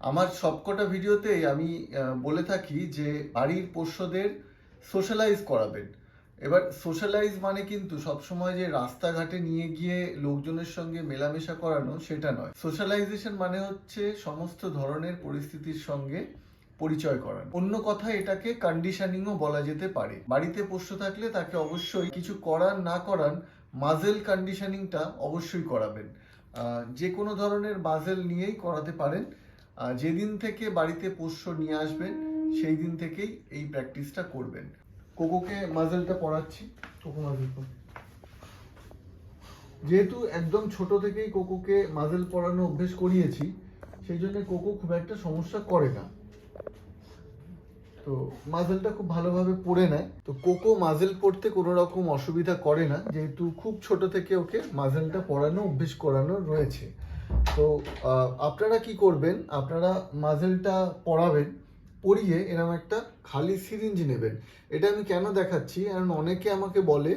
আমার সবকটা ভিডিওতেই আমি বলে থাকি যে বাড়ির পোষ্যদের সোশ্যালাইজ করাবেন। এবার সোশ্যালাইজ মানে কিন্তু সবসময় যে রাস্তাঘাটে নিয়ে গিয়ে লোকজনের সঙ্গে মেলামেশা করানো, সেটা নয়। সোশ্যালাইজেশন মানে হচ্ছে সমস্ত ধরনের পরিস্থিতির সঙ্গে পরিচয় করানো। অন্য কথা এটাকে কন্ডিশনিংও বলা যেতে পারে। বাড়িতে পোষ্য থাকলে তাকে অবশ্যই কিছু করান না করান মাজেল কন্ডিশনিংটা অবশ্যই করাবেন। যে কোনো ধরনের মাজেল নিয়েই করাতে পারেন। যেদিন থেকে বাড়িতে পোষ্য নিয়ে আসবেন সেই দিন থেকেই এই প্র্যাকটিসটা করবেন। কোকোকে মাজেলটা পড়াচ্ছি কোকো মাজেল যেহেতু একদম ছোট থেকেই কোকোকে মাজেল পড়ানো অভ্যেস করিয়েছি সেই জন্য কোকো খুব একটা সমস্যা করে না। তো মাজেলটা খুব ভালোভাবে পড়ে নেয়। তো কোকো মাজেল পড়তে কোনো রকম অসুবিধা করে না যেহেতু খুব ছোট থেকে ওকে মাজেলটা পড়ানো অভ্যেস করানো রয়েছে। তো আপনারা কি করবেন? আপনারা মাজেলটা পড়াবেন পরিয়ে এরকম একটা খালি সিরিঞ্জ নেবেন। এটা আমি কেন দেখাচ্ছি? কারণ অনেকে আমাকে বলে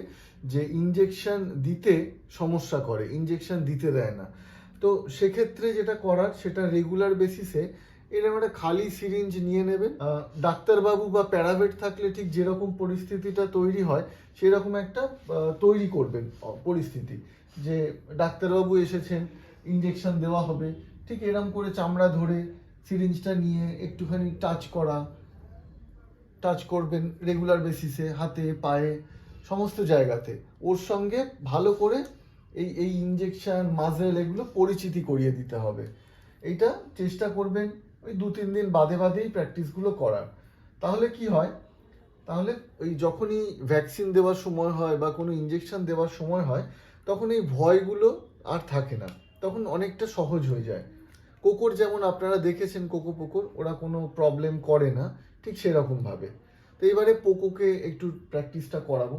যে ইঞ্জেকশন দিতে সমস্যা করে ইঞ্জেকশন দিতে দেয় না। তো সেক্ষেত্রে যেটা করার, সেটা রেগুলার বেসিসে এরকম একটা খালি সিরিঞ্জ নিয়ে নেবেন। ডাক্তারবাবু বা প্যারাভেট থাকলে ঠিক যেরকম পরিস্থিতিটা তৈরি হয়, সেরকম একটা তৈরি করবেন পরিস্থিতি। যে ডাক্তারবাবু এসেছেন ইঞ্জেকশন দেওয়া হবে। ঠিক এরকম করে চামড়া ধরে সিরিঞ্জটা নিয়ে একটুখানি টাচ করা টাচ করবেন রেগুলার বেসিসে হাতে, পায়ে, সমস্ত জায়গাতে। ওর সঙ্গে ভালো করে এই এই ইঞ্জেকশন মাজেল এগুলো পরিচিতি করিয়ে দিতে হবে। এইটা চেষ্টা করবেন ওই দু তিন দিন বাদে বাদেই প্র্যাকটিসগুলো করার। তাহলে কি হয়? তাহলে ওই যখনই ভ্যাকসিন দেওয়ার সময় হয় বা কোনো ইঞ্জেকশন দেওয়ার সময় হয়, তখন এই ভয়গুলো আর থাকে না। তখন অনেকটা সহজ হয়ে যায়। কোকোর যেমন আপনারা দেখেছেন কোকো পোকোর, ওরা কোনো প্রবলেম করে না, ঠিক সেরকম ভাবে। তো এবারে পোকোকে একটু প্র্যাকটিসটা করাবো।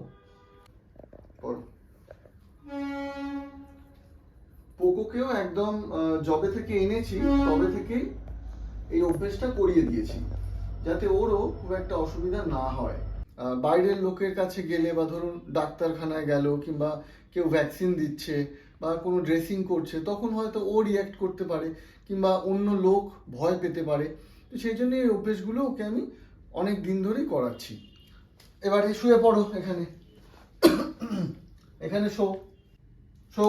পোকোকেও একদম যবে থেকে এনেছি, তবে থেকেই এই অভ্যেসটা করিয়ে দিয়েছি, যাতে ওরও খুব একটা অসুবিধা না হয়। বাইরের লোকের কাছে গেলে বা ধরুন ডাক্তারখানায় গেল কিংবা কেউ ভ্যাকসিন দিচ্ছে বা কোনো ড্রেসিং করছে, তখন হয়তো ও রিয়াক্ট করতে পারে কিংবা অন্য লোক ভয় পেতে পারে। তো সেই জন্য এই অভ্যেসগুলো ওকে আমি অনেক দিন ধরেই করাচ্ছি। এবারে শুয়ে পড়ো এখানে। এখানে শো। শো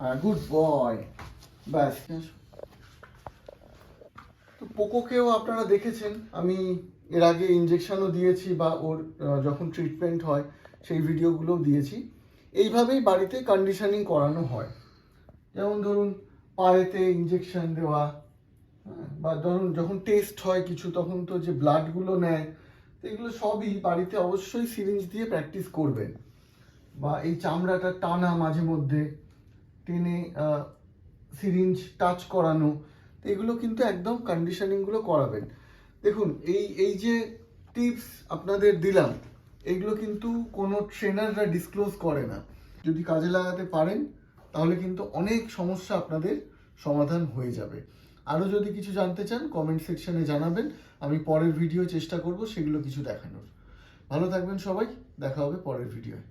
হ্যাঁ গুড বয় ব্যাস। তো পোকোকেও আপনারা দেখেছেন, আমি এর আগে ইঞ্জেকশনও দিয়েছি বা ওর যখন ট্রিটমেন্ট হয়, সেই ভিডিওগুলোও দিয়েছি। এইভাবেই বাড়িতে কন্ডিশনিং করানো হয়। যেমন ধরুন পায়েতে ইঞ্জেকশন দেওয়া হ্যাঁ, বা ধরুন যখন টেস্ট হয় কিছু তখন তো যে ব্লাডগুলো নেয় এগুলো সবই বাড়িতে অবশ্যই সিরিঞ্জ দিয়ে প্র্যাকটিস করবেন। বা এই চামড়াটা টানা মাঝে মধ্যে টেনে সিরিঞ্জ টাচ করানো তো এগুলো কিন্তু একদম কন্ডিশনিংগুলো করাবেন। দেখুন এই এই যে টিপস আপনাদের দিলাম এগুলো কিন্তু কোনো ট্রেনাররা ডিসক্লোজ করে না। যদি কাজে লাগাতে পারেন, তাহলে কিন্তু অনেক সমস্যা আপনাদের সমাধান হয়ে যাবে। আরও যদি কিছু জানতে চান কমেন্ট সেকশনে জানাবেন। আমি পরের ভিডিও চেষ্টা করব সেগুলো কিছু দেখানোর। ভালো থাকবেন সবাই, দেখা হবে পরের ভিডিওয়